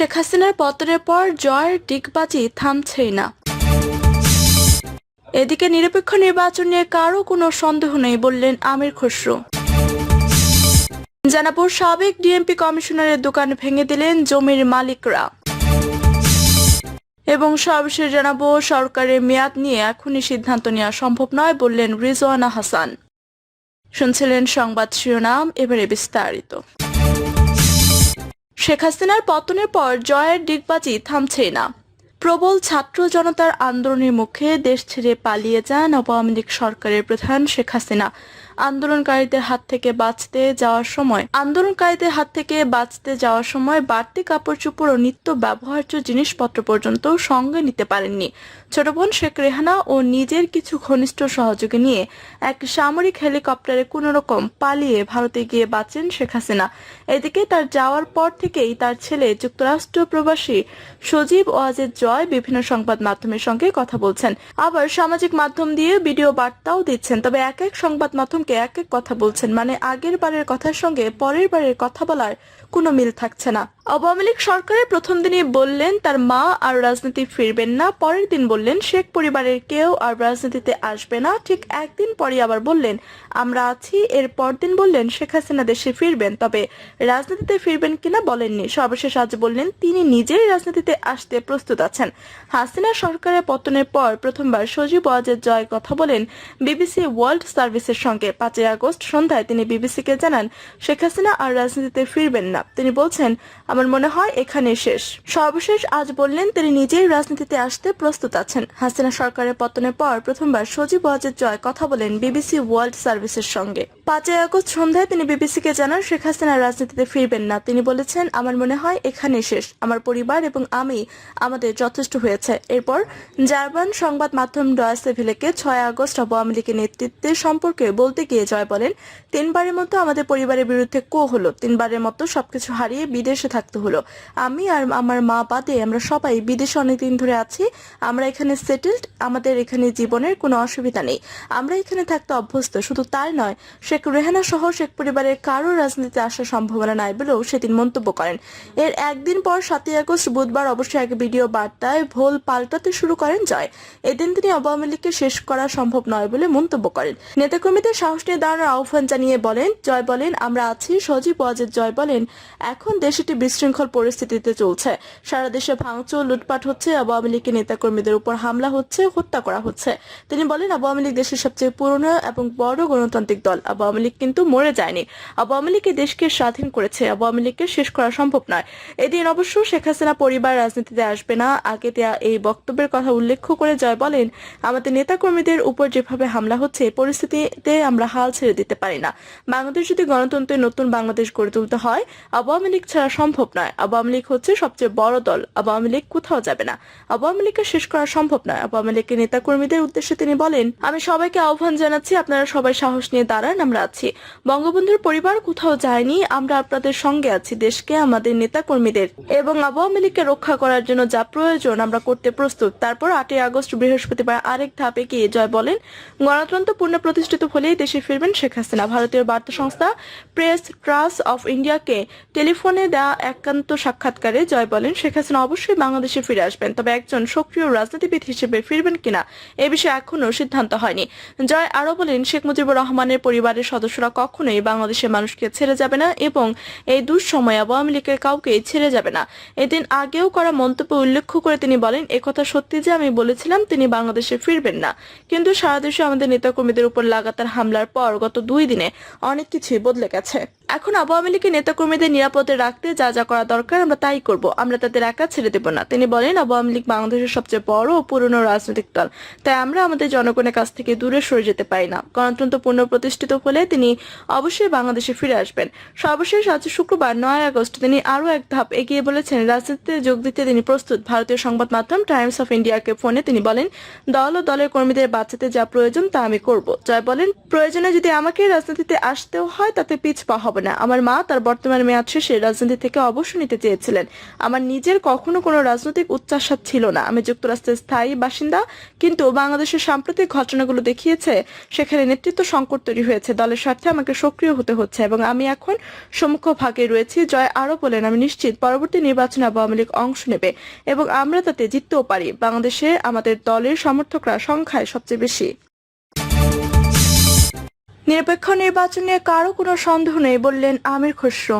শেখ হাসিনার পতনের পর জয়ের ডিগবাজি থামছেই না। এদিকে নিরপেক্ষ নির্বাচন নিয়ে কারও কোনো সন্দেহ নেই বললেন আমির খসরু। জানাব, সাবেক ডিএমপি কমিশনারের দোকান ভেঙে দিলেন জমির মালিকরা। এবং সর্বশেষ জানাব, সরকারের মেয়াদ নিয়ে এখনই সিদ্ধান্ত নেওয়া সম্ভব নয় বললেন রিজওয়ানা হাসান। শুনছিলেন সংবাদ শিরোনাম, এবারে বিস্তারিত। শেখ হাসিনার পতনের পর জয়ের ডিগবাজি থামছেই না। প্রবল ছাত্র জনতার আন্দোলনের মুখে দেশ ছেড়ে পালিয়ে যান আওয়ামী লীগ সরকারের প্রধান শেখ হাসিনা। আন্দোলনকারীদের হাত থেকে বাঁচতে যাওয়ার সময় আন্দোলনকারীদের হাত থেকে বাঁচতে যাওয়ার সময় বাড়তি কাপড় চোপড় ও নিত্য ব্যবহার্য জিনিসপত্র পর্যন্ত সঙ্গে নিতে পারেননি। ছোট বোন শেখ রেহানা ও নিজের কিছু ঘনিষ্ঠ সহযোগী নিয়ে এক সামরিক হেলিকপ্টারে কোনো রকম পালিয়ে ভারতে গিয়ে বাঁচেন শেখ হাসিনা। এদিকে তার যাওয়ার পর থেকেই তার ছেলে যুক্তরাষ্ট্র প্রবাসী সজীব ওয়াজেদ জয় বিভিন্ন সংবাদ মাধ্যমের সঙ্গে কথা বলছেন। আবার সামাজিক মাধ্যম দিয়ে ভিডিও বার্তাও দিচ্ছেন। তবে এক এক সংবাদ মাধ্যমকে এক এক কথা বলছেন। মানে আগের বারের কথার সঙ্গে পরের বারের কথা বলার কোনো মিল থাকছে না। আওয়ামী লীগ সরকারের প্রথম দিনই বললেন, তার মা আর রাজনীতি ফিরবেন না। পরের দিন বললেন, শেখ পরিবারের কেউ আর রাজনীতিতে আসবে না। ঠিক একদিন পরে আবার বললেন, আমরা আছি। এর পরদিন বললেন, শেখ হাসিনা দেশে ফিরবেন। তবে রাজনীতিতে ফিরবেন কিনা বলেননি। সর্বশেষ আজ বললেন, তিনি নিজেই রাজনীতিতে আসতে প্রস্তুত আছেন। হাসিনা সরকারের পতনের পর প্রথমবার সজীব ওয়াজের জয় কথা বলেন বিবিসি ওয়ার্ল্ড সার্ভিসের সঙ্গে। পাঁচই আগস্ট সন্ধ্যায় তিনি বিবিসিকে জানান, শেখ হাসিনা আর রাজনীতিতে ফিরবেন না। তিনি বলছেন, আমার মনে হয় এখানে শেষ। সর্বশেষ আজ বললেন, তিনি নিজেই রাজনীতিতে আসতে প্রস্তুত আছেন। হাসিনা সরকারের পতনের পর প্রথমবার সজীব ওয়াজেদ জয় কথা বলেন বিবিসি ওয়ার্ল্ড সার্ভিসের সঙ্গে। পাঁচই আগস্ট সন্ধ্যায় তিনি বিবিসিকে জানান, শেখ হাসিনা রাজনীতিতে ফিরবেন না। তিনি বলেছেন, আমার মনে হয় এখানে শেষ। আমার পরিবার এবং আমি আমাদের যথেষ্ট হয়েছে। এরপর জার্মান সংবাদ মাধ্যম ডয়েসে ভিলেকে ছয় আগস্ট আওয়ামী লীগের নেতৃত্বের সম্পর্কে বলতে গিয়ে জয় বলেন, তিনবারের মতো আমাদের পরিবারের বিরুদ্ধে কো হলো। তিনবারের মতো সবকিছু হারিয়ে বিদেশে থাকতে হলো। আমি আর আমার মা বাদে আমরা সবাই বিদেশে অনেকদিন ধরে আছি। আমরা এখানে সেটেলড আমাদের এখানে জীবনের কোনো অসুবিধা নেই। আমরা এখানে থাকতে অভ্যস্ত। শুধু তাই নয়, শেখ রেহানা সহ শেখ পরিবারের কারও রাজনীতিতে আসার সম্ভাবনা নাই বলেও সেদিন মন্তব্য করেন। এর একদিন পর সাতই আগস্ট বুধবার অবশ্যই এক ভিডিও বার্তায় ভোল পাল্টাতে শুরু করেন জয়। এদিন তিনি আওয়ামী লীগকে শেষ করা সম্ভব নয় বলে মন্তব্য করেন। নেতাকর্মীদের সাহস নিয়ে দাঁড়ানোর আহ্বান জানিয়ে বলেন, জয় বলেন, আমরা আছি, সজীব ওয়াজেদ জয় বলেন, এখন দেশটি বিশৃঙ্খল পরিস্থিতিতে চলছে। সারা দেশে ভাঙচুর, লুটপাট হচ্ছে, আওয়ামী লীগের নেতাকর্মীদের উপর হামলা হচ্ছে, হত্যা করা হচ্ছে। তিনি বলেন, আওয়ামী লীগ দেশের সবচেয়ে পুরনো এবং বড় গণতান্ত্রিক দল আওয়ামী লীগ কিন্তু মরে যায়নি। আওয়ামী লীগ দেশকে স্বাধীন করেছে। আওয়ামী লীগকে শেষ করা সম্ভব নয়। এদিন অবশ্য শেখ হাসিনা পরিবার রাজনীতিতে আসবে না। আগে দেয়া এই বক্তব্যের কথা উল্লেখ করে জয় বলেন, আমাদের নেতাকর্মীদের উপর যেভাবে হামলা হচ্ছে পরিস্থিতিতে আমরা হাল ছেড়ে দিতে পারি না। বাংলাদেশ যদি গণতন্ত্রের নতুন বাংলাদেশ গড়ে তুলতে হয় আওয়ামী লীগ ছাড়া সম্ভব নয়। আওয়ামী লীগ হচ্ছে সবচেয়ে বড় দল। আওয়ামী লীগ কোথাও যাবে না। আওয়ামী লীগকে শেষ করা সম্ভব নয়। আওয়ামী লীগের নেতাকর্মীদের উদ্দেশ্যে তিনি বলেন, আমি সবাইকে আহ্বান জানাচ্ছি আপনারা সবাই সাহস নিয়ে দাঁড়ান। আমরা আছি। বঙ্গবন্ধুর পরিবার কোথাও যায়নি, আমরা আপনাদের সঙ্গে আছি। দেশকে, আমাদের নেতাকর্মীদের। এবং আওয়ামী লীগকে রক্ষা করার জন্য যা প্রয়োজন, আমরা করতে প্রস্তুত। তারপর আটই আগস্ট, বৃহস্পতিবার আরেক ধাপে গিয়ে জয় বলেন গণতন্ত্র পূর্ণ প্রতিষ্ঠিত হলেই দেশে ফিরবেন শেখ হাসিনা। ভারতীয় বার্তা সংস্থা প্রেস ট্রাস্ট অফ ইন্ডিয়াকে টেলিফোনে দেওয়া একান্ত সাক্ষাৎকারে জয় বলেন, শেখ হাসিনা অবশ্যই বাংলাদেশে ফিরে আসবেন, তবে একজন সক্রিয় রাজনীতিবিদ হিসেবে ফিরবেন কিনা এ বিষয়ে এখনও সিদ্ধান্ত হয়নি। জয় আরও বলেন, শেখ মুজিবুর রহমানের পরিবারের সদস্যরা কখনোই বাংলাদেশের মানুষকে ছেড়ে যাবে না এবং এই দুঃসময় আওয়ামী লীগের কাউকে ছেড়ে যাবে না। এদিন আগেও করা মন্তব্য উল্লেখ করে তিনি বলেন একথা সত্যি যে আমি বলেছিলাম, তিনি বাংলাদেশে ফিরবেন না। কিন্তু সারাদেশে আমাদের নেতাকর্মীদের উপর লাগাতার হামলার পর গত দুই দিনে অনেক কিছুই বদলে গেছে। এখন আওয়ামী লীগের নেতাকর্মীদের নিরাপদে রাখতে যা যা করা দরকার, আমরা তাই করব। আমরা তাদের একা ছেড়ে দেব না। তিনি বলেন, আওয়ামী লীগ বাংলাদেশের সবচেয়ে বড় ও পুরনো রাজনৈতিক দল। তাই আমরা আমাদের জনগণের কাছ থেকে দূরে সরে যেতে পারি না। গণতন্ত্র পুনঃ প্রতিষ্ঠিত হলে তিনি অবশ্যই বাংলাদেশে ফিরে আসবেন। সর্বশেষ আজ শুক্রবার, নয় আগস্ট, তিনি আরও এক ধাপ এগিয়ে বলেছেন, রাজনীতিতে যোগ দিতে তিনি প্রস্তুত। ভারতীয় সংবাদ মাধ্যম টাইমস অফ ইন্ডিয়াকে ফোনে তিনি বলেন, দল ও দলের কর্মীদের বাঁচাতে যা প্রয়োজন তা আমি করব। জয় বলেন, প্রয়োজনে যদি আমাকে রাজনীতিতে আসতেও হয়, তাতে পিছ পা হবে হবে না। আমার মা তার বর্তমান মেয়াদ শেষে রাজনীতি থেকে অবসর নিতে চেয়েছিলেন। আমার নিজের কখনো কোনো রাজনৈতিক উচ্চাসা ছিল না। আমি যুক্তরাষ্ট্রের স্থায়ী বাসিন্দা, কিন্তু বাংলাদেশের সাম্প্রতিক ঘটনাগুলো দেখিয়েছে, সেখানে নেতৃত্ব সংকট তৈরি হয়েছে। দলের স্বার্থে আমাকে সক্রিয় হতে হচ্ছে এবং আমি এখন সম্মুখ ভাগে রয়েছি। জয় আরও বলেন, আমি নিশ্চিত পরবর্তী নির্বাচনে আওয়ামী লীগ অংশ নেবে এবং আমরা তাতে জিততেও পারি। বাংলাদেশে আমাদের দলের সমর্থকরা সংখ্যায় সবচেয়ে বেশি। নিরপেক্ষ নির্বাচনে কারও কোনো সন্দেহ নেই বললেন আমির খসরু।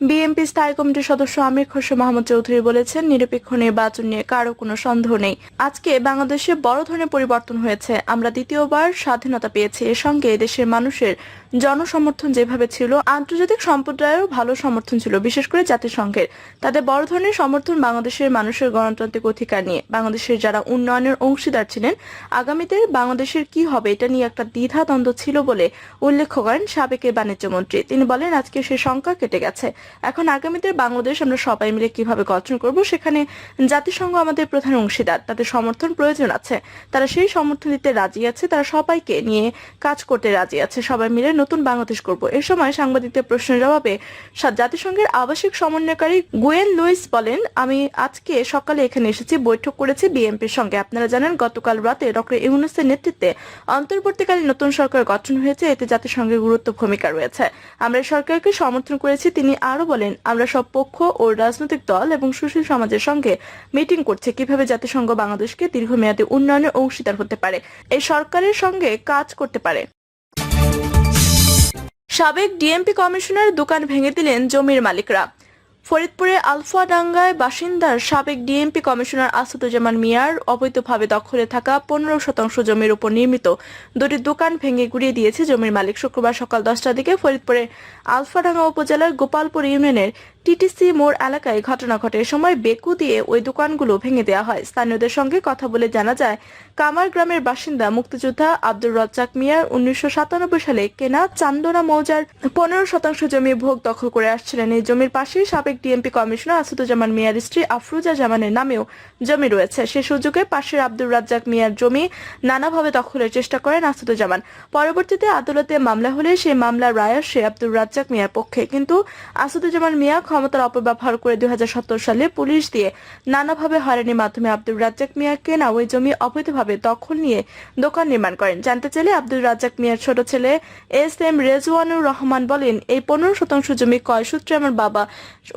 বিএনপি স্থায়ী কমিটির সদস্য আমির খসরু মাহমুদ চৌধুরী বলেছেন, নিরপেক্ষ নির্বাচন নিয়ে কারও কোনো সন্দেহ নেই। আজকে বাংলাদেশে বড় ধরনের পরিবর্তন হয়েছে। আমরা দ্বিতীয়বার স্বাধীনতা পেয়েছি। এর সঙ্গে দেশের মানুষের জনসমর্থন যেভাবে ছিল, আন্তর্জাতিক সম্প্রদায়েরও ভালো সমর্থন ছিল, বিশেষ করে জাতিসংঘের। তাদের বড় ধরনের সমর্থন বাংলাদেশের মানুষের গণতান্ত্রিক অধিকার নিয়ে। বাংলাদেশের যারা উন্নয়নের অংশীদার ছিলেন, আগামীতে বাংলাদেশের কি হবে এটা নিয়ে একটা দ্বিধা দ্বন্দ্ব ছিল বলে উল্লেখ করেন সাবেক এই বাণিজ্য মন্ত্রী তিনি বলেন, আজকে সে শঙ্কা কেটে গেছে। এখন আগামীতে বাংলাদেশ আমরা সবাই মিলে কীভাবে গঠন করব সেখানে জাতিসংঘ আমাদের প্রধান অংশীদার, তাদের সমর্থন প্রয়োজন আছে, তারা সেই সমর্থন দিতে রাজি আছে, তারা সবাইকে নিয়ে কাজ করতে রাজি আছে, সবাই মিলে নতুন বাংলাদেশ করব। এ সময় সাংবাদিকদের প্রশ্নের জবাবে জাতিসংঘের আবাসিক সমন্বয়কারী গুয়েন লুইস বলেন, আমি আজকে সকালে এখানে এসেছি, বৈঠক করেছি বিএনপির সঙ্গে। আপনারা জানেন, গতকাল রাতে ডক্টর ইউনুসের নেতৃত্বে অন্তর্বর্তীকালীন নতুন সরকার গঠন হয়েছে, এতে জাতিসংঘের গুরুত্ব ভূমিকা রয়েছে। আমরা সরকারকে সমর্থন করেছি, তিনি আরও বলেন, আমরা সব পক্ষ ও রাজনৈতিক দল এবং সুশীল সমাজের সঙ্গে মিটিং করছে কীভাবে জাতিসংঘ বাংলাদেশকে দীর্ঘমেয়াদী উন্নয়নের অংশীদার হতে পারে, এই সরকারের সঙ্গে কাজ করতে পারে। সাবেক ডিএমপি কমিশনার দোকান ভেঙে দিলেন জমির মালিকরা। ফরিদপুরে আলফাডাঙ্গায় বাসিন্দার সাবেক ডিএমপি কমিশনার আসাদুজ্জামান মিয়ার অবৈধভাবে দখলে থাকা পনেরো শতাংশ জমির উপর নির্মিত দুটি দোকান ভেঙে গুড়িয়ে দিয়েছে জমির মালিক। শুক্রবার সকাল দশটার দিকে ফরিদপুরে আলফাডাঙ্গা উপজেলার গোপালপুর ইউনিয়নের টিটিসি মোড় এলাকায় ঘটনা ঘটে। সময় বেকু দিয়ে ওই দোকানগুলো ভেঙে দেওয়া হয়। স্থানীয়দের সঙ্গে কথা বলে জানা যায় কামার গ্রামের বাসিন্দা মুক্তিযোদ্ধা আব্দুর রজ্জাক মিয়ার উনিশশো সাতানব্বই সালে কেনা চান্দনা মৌজার পনেরো শতাংশ জমি ভোগ দখল করে আসছিলেন। এই জমির পাশেই সাবেক ডিএমপি কমিশনার আসাদুজ্জামান মিয়ার স্ত্রী আফরুজা জামানের নামেও জমি রয়েছে। সে সুযোগে পাশের আব্দুর রাজ্জাক মিয়ার জমি নানাভাবে দখলের চেষ্টা করেন আসাদুজ্জামান। পরবর্তীতে আদালতে মামলা হলে সেই মামলার রায় আসে আব্দুর রাজ্জাক মিয়ার পক্ষে। কিন্তু আসাদুজ্জামান মিয়া ক্ষমতার অপব্যবহার করে দুই হাজার সত্তর সালে পুলিশ দিয়ে নানাভাবে হয়রানির মাধ্যমে আব্দুর রাজ্জাক মিয়া কেনা ওই জমি অবৈধভাবে দখল নিয়ে দোকান নির্মাণ করেন। জানতে চাইলে আব্দুর রাজ্জাক মিয়ার ছোট ছেলে এস এম রেজওয়ানুর রহমান বলেন, এই পনেরো শতাংশ জমি ক্রয় সূত্রে আমার বাবা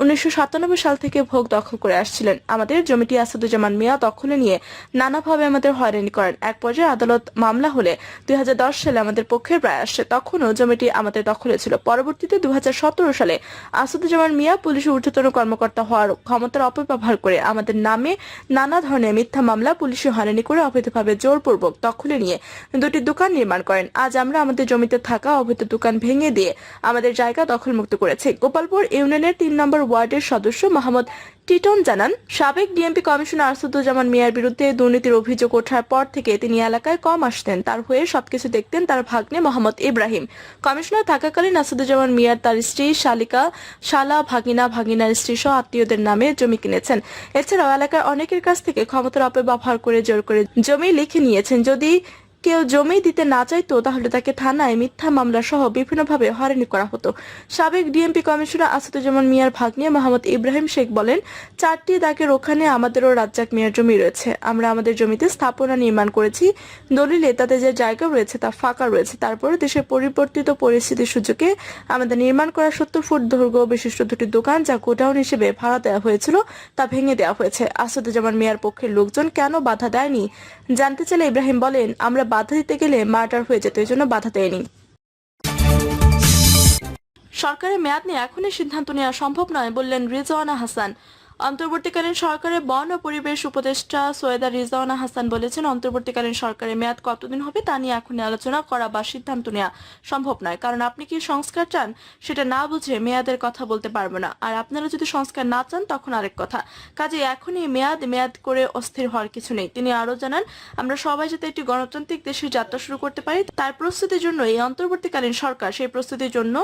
উনিশশো সাতানব্বই সাল থেকে ভোগ দখল করে আসছিলেন। আমাদের জমিটি আসাদুজ্জামান মিয়া দখলে নিয়ে নানাভাবে আমাদের হয়রানি করেন। এক পর্যায়ে আদালত মামলা হলে দুই হাজার দশ সালে আমাদের পক্ষের রায় আসে। তখনও জমিটি আমাদের দখলে ছিল। পরবর্তীতে দুই হাজার সতেরো সালে আসাদুজ্জামান মিয়া পুলিশের ঊর্ধ্বতন কর্মকর্তা হওয়ার ক্ষমতার অপব্যবহার করে আমাদের নামে নানা ধরনের মিথ্যা মামলা পুলিশে হয়রানি করে অবৈধভাবে জোরপূর্বক দখলে নিয়ে দুটি দোকান নির্মাণ করেন। আজ আমরা আমাদের জমিতে থাকা অবৈধ দোকান ভেঙে দিয়ে আমাদের জায়গা দখলমুক্ত করেছে। গোপালপুর ইউনিয়নের তিন নম্বর ওয়ার্ডের সদস্য মোহাম্মদ টিটন জানান, সাবেক ডিএমপি কমিশনার আসাদুজ্জামান মিয়ার বিরুদ্ধে দুর্নীতির অভিযোগ ওঠার পর থেকে তিনি এলাকায় কম আসতেন। তার হয়ে সবকিছু দেখতেন তার ভাগ্নে মোহাম্মদ ইব্রাহিম। কমিশনার থাকাকালীন আসাদুজ্জামান মিয়ার তার স্ত্রী শালিকা শালা ভাগিনা ভাগিনার স্ত্রী সহ আত্মীয়দের নামে জমি কিনেছেন। এছাড়াও এলাকার অনেকের কাছ থেকে ক্ষমতার অপব্যবহার করে জোর করে জমি লিখে নিয়েছেন। যদি কেউ জমি দিতে না চাইতো, তাহলে তাকে থানায় মিথ্যা মামলা সহ বিভিন্নভাবে হয়রানি করা হতো। সাবেক ডিএমপি কমিশনার আসাদুজ্জামান মিয়ার ভাগ্নে মোহাম্মদ ইব্রাহিম শেখ বলেন, চারটি দাগের ওখানে আমাদেরও রাজ্জাক মিয়ার জমি রয়েছে। আমরা আমাদের জমিতে স্থাপনা নির্মাণ করেছি, দলিলে তাতে যে জায়গা রয়েছে তা ফাঁকা রয়েছে। তারপরে দেশের পরিবর্তিত পরিস্থিতির সুযোগে আমাদের নির্মাণ করা সত্তর ফুট দৈর্ঘ্য বিশিষ্ট দুটি দোকান, যা গোডাউন হিসেবে ভাড়া দেওয়া হয়েছিল, তা ভেঙে দেওয়া হয়েছে। আসাদুজ্জামান মিয়ার পক্ষের লোকজন কেন বাধা দেয়নি? জানতে চাইলে ইব্রাহিম বলেন, আমরা বাধা দিতে গেলে মার্টার হয়ে যেত, এজন্য জন্য বাধা দেয়নি। সরকারের মেয়াদ নিয়ে এখনই সিদ্ধান্ত নেওয়া সম্ভব নয় বললেন রিজওয়ানা হাসান। অন্তর্বর্তীকালীন সরকারের বন ও পরিবেশ উপদেষ্টা সৈয়দা রিজওয়ানা হাসান বলেছেন, অন্তর্বর্তীকালীন সরকারের মেয়াদ কতদিন হবে তা নিয়ে এখনই আলোচনা করা বা সিদ্ধান্ত নেওয়া সম্ভব নয়। কারণ আপনি কি সংস্কার চান সেটা না বুঝে মেয়াদের কথা বলতে পারব না। আর আপনারা যদি সংস্কার না চান তখন আরেক কথা। কাজে এখনই মেয়াদ মেয়াদ করে অস্থির হওয়ার কিছু নেই। তিনি আরও জানান, আমরা সবাই যাতে একটি গণতান্ত্রিক দেশের যাত্রা শুরু করতে পারি, তার প্রস্তুতির জন্য এই অন্তর্বর্তীকালীন সরকার সেই প্রস্তুতির জন্য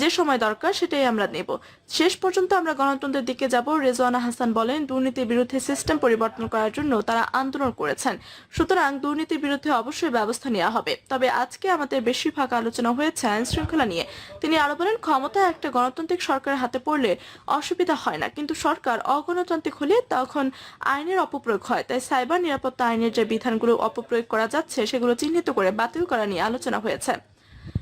যে সময় দরকার সেটাই আমরা নেব। শেষ পর্যন্ত আমরা গণতন্ত্রের দিকে যাব, রেজওয়ানা হাসান বলেন, দুর্নীতির বিরুদ্ধে সিস্টেম পরিবর্তন করার জন্য তারা আন্দোলন করেছেন। সুতরাং দুর্নীতির বিরুদ্ধে অবশ্যই ব্যবস্থা নেওয়া হবে। তবে আজকে আমাদের বেশিরভাগ আলোচনা হয়েছে আইন শৃঙ্খলা নিয়ে। তিনি আরও বলেন, ক্ষমতা একটা গণতান্ত্রিক সরকারের হাতে পড়লে অসুবিধা হয় না। কিন্তু সরকার অগণতান্ত্রিক হলে তখন আইনের অপপ্রয়োগ হয়। তাই সাইবার নিরাপত্তা আইনের যে বিধানগুলো অপপ্রয়োগ করা যাচ্ছে, সেগুলো চিহ্নিত করে বাতিল করা নিয়ে আলোচনা হয়েছে।